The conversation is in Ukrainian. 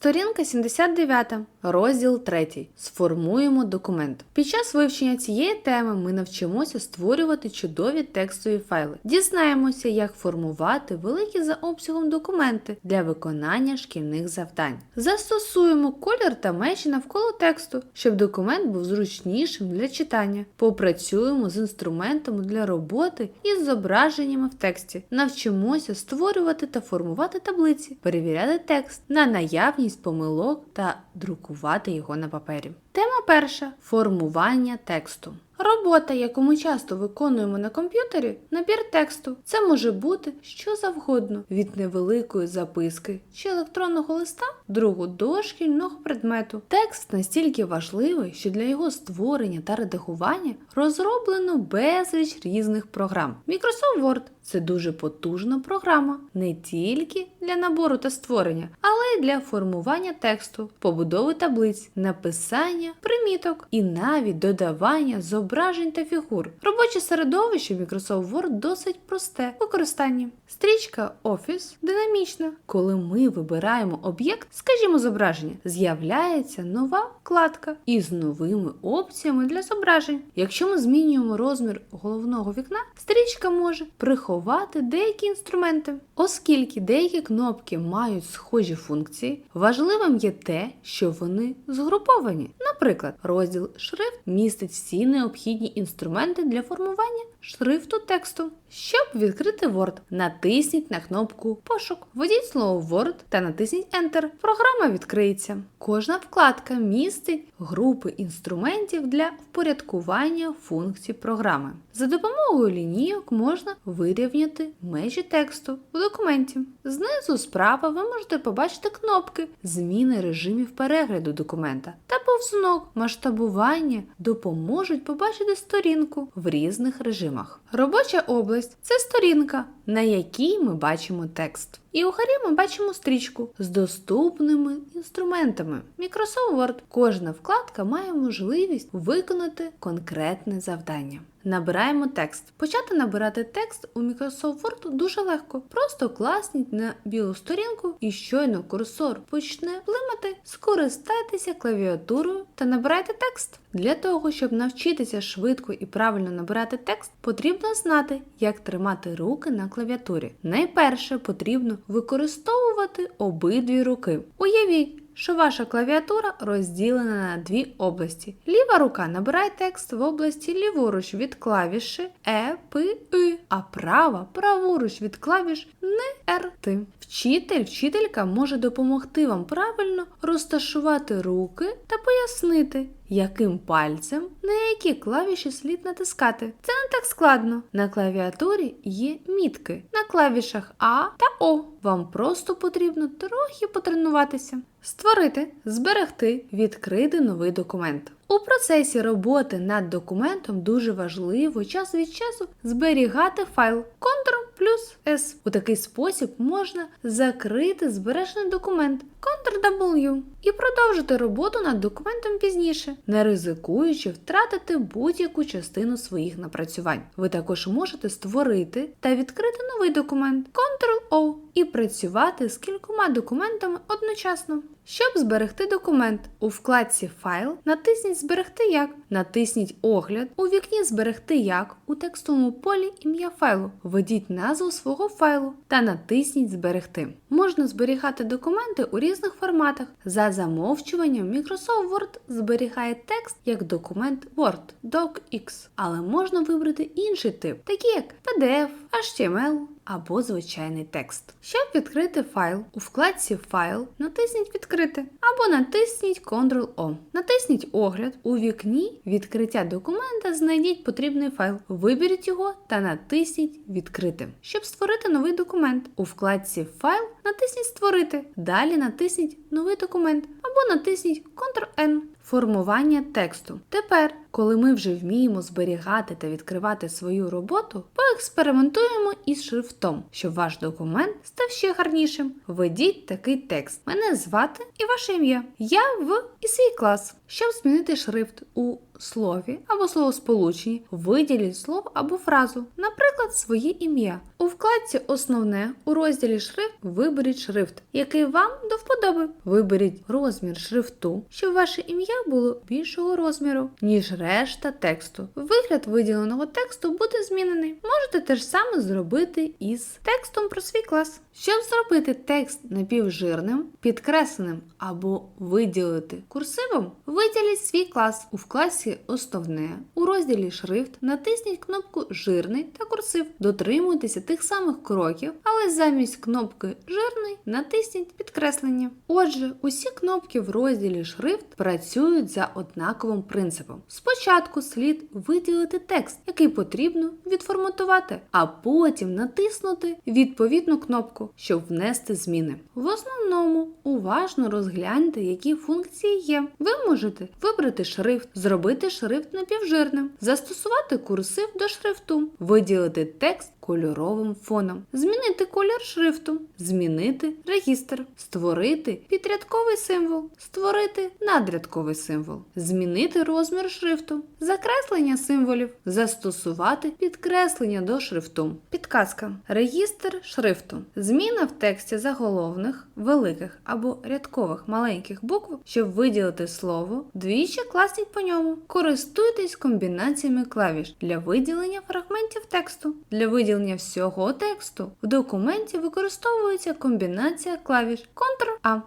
Сторінка 79, розділ 3. Сформуємо документ. Під час вивчення цієї теми ми навчимося створювати чудові текстові файли. Дізнаємося, як формувати великі за обсягом документи для виконання шкільних завдань. Застосуємо колір та межі навколо тексту, щоб документ був зручнішим для читання. Попрацюємо з інструментами для роботи із зображеннями в тексті. Навчимося створювати та формувати таблиці, перевіряти текст на наявність помилок та друкувати його на папері. Тема перша формування тексту. Робота, яку ми часто виконуємо на комп'ютері, набір тексту. Це може бути що завгодно: від невеликої записки чи електронного листа другу до шкільного предмету. Текст настільки важливий, що для його створення та редагування розроблено безліч різних програм. Microsoft Word це дуже потужна програма не тільки для набору та створення, але й для формування тексту, побудови таблиць, написання приміток і навіть додавання зображень та фігур. Робоче середовище Microsoft Word досить просте в використанні. Стрічка Office динамічна. Коли ми вибираємо об'єкт, скажімо, зображення, з'являється нова вкладка із новими опціями для зображень. Якщо ми змінюємо розмір головного вікна, стрічка може приховати деякі інструменти. Оскільки деякі кнопки мають схожі функції, важливим є те, що вони згруповані. Наприклад, розділ шрифт містить всі необхідні інструменти для формування шрифту тексту. Щоб відкрити Word, натисніть на кнопку Пошук. Введіть слово Word та натисніть Enter. Програма відкриється. Кожна вкладка містить групи інструментів для впорядкування функцій програми. За допомогою лінійок можна вирівняти межі тексту у документі. Знизу справа ви можете побачити кнопки зміни режимів перегляду документа та повзунок масштабування допоможуть побачити сторінку в різних режимах. Робоча область це сторінка, на якій ми бачимо текст. І у харі ми бачимо стрічку з доступними інструментами. Microsoft Word. Кожна вкладка має можливість виконати конкретне завдання. Набираємо текст. Почати набирати текст у Microsoft Word дуже легко. Просто класніть на білу сторінку і щойно курсор почне плимати, скористайтеся клавіатурою та набирайте текст. Для того, щоб навчитися швидко і правильно набирати текст, потрібно знати, як тримати руки на клавіатурі. Найперше потрібно використовувати обидві руки. Уявіть, що ваша клавіатура розділена на дві області. Ліва рука набирає текст в області ліворуч від клавіші Е, П, И, а права праворуч від клавіш Н, Р, Т. Вчитель, вчителька може допомогти вам правильно розташувати руки та пояснити, яким пальцем на які клавіші слід натискати. Це не так складно. На клавіатурі є мітки на клавішах А та О. Вам просто потрібно трохи потренуватися. Створити, зберегти, відкрити новий документ. У процесі роботи над документом дуже важливо час від часу зберігати файл Ctrl плюс S. У такий спосіб можна закрити збережений документ Ctrl-W і продовжити роботу над документом пізніше, не ризикуючи втратити будь-яку частину своїх напрацювань. Ви також можете створити та відкрити новий документ Ctrl-O і працювати з кількома документами одночасно. Щоб зберегти документ у вкладці Файл, натисніть Зберегти як, натисніть Огляд, у вікні Зберегти як у текстовому полі ім'я файлу. Введіть назву свого файлу та натисніть Зберегти. Можна зберігати документи у різних форматах. За замовчуванням Microsoft Word зберігає текст як документ Word, DocX, але можна вибрати інший тип, такі як PDF, HTML або звичайний текст. Щоб відкрити файл, у вкладці Файл натисніть Відкрити або натисніть Ctrl-O. Натисніть Огляд. У вікні відкриття документа знайдіть потрібний файл. Виберіть його та натисніть Відкрити. Щоб створити новий документ, у вкладці Файл натисніть Створити. Далі натисніть Новий документ або натисніть Ctrl-N. Формування тексту. Тепер, коли ми вже вміємо зберігати та відкривати свою роботу, поекспериментуємо із шрифтом, щоб ваш документ став ще гарнішим. Введіть такий текст. Мене звати і ваше ім'я. Я в і свій клас. Щоб змінити шрифт у слові або словосполученні виділіть слово або фразу, наприклад, своє ім'я. У вкладці Основне у розділі Шрифт виберіть шрифт, який вам до вподоби. Виберіть розмір шрифту, щоб ваше ім'я було більшого розміру, ніж решта тексту. Вигляд виділеного тексту буде змінений. Можете те ж саме зробити із текстом про свій клас. Щоб зробити текст напівжирним, підкресленим або виділити курсивом, виділіть свій клас у вкладці Основне у розділі Шрифт натисніть кнопку Жирний та курсив. Дотримуйтеся тих самих кроків, але замість кнопки Жирний натисніть підкреслення. Отже, усі кнопки в розділі Шрифт працюють за однаковим принципом. Спочатку слід виділити текст, який потрібно відформатувати, а потім натиснути відповідну кнопку, щоб внести зміни. В основному уважно розгляньте, які функції є. Ви можете вибрати шрифт, зробити шрифт напівжирним, застосувати курсив до шрифту, виділити текст кольоровим фоном, змінити колір шрифту, змінити регістр, створити підрядковий символ, створити надрядковий символ, змінити розмір шрифту, закреслення символів, застосувати підкреслення до шрифту. Підказка. Регістр шрифту. Зміна в тексті заголовних, великих або рядкових маленьких букв, щоб виділити слово, двічі класніть по ньому. Користуйтесь комбінаціями клавіш для виділення фрагментів тексту. Для виділення всього тексту в документі використовується комбінація клавіш Ctrl-A.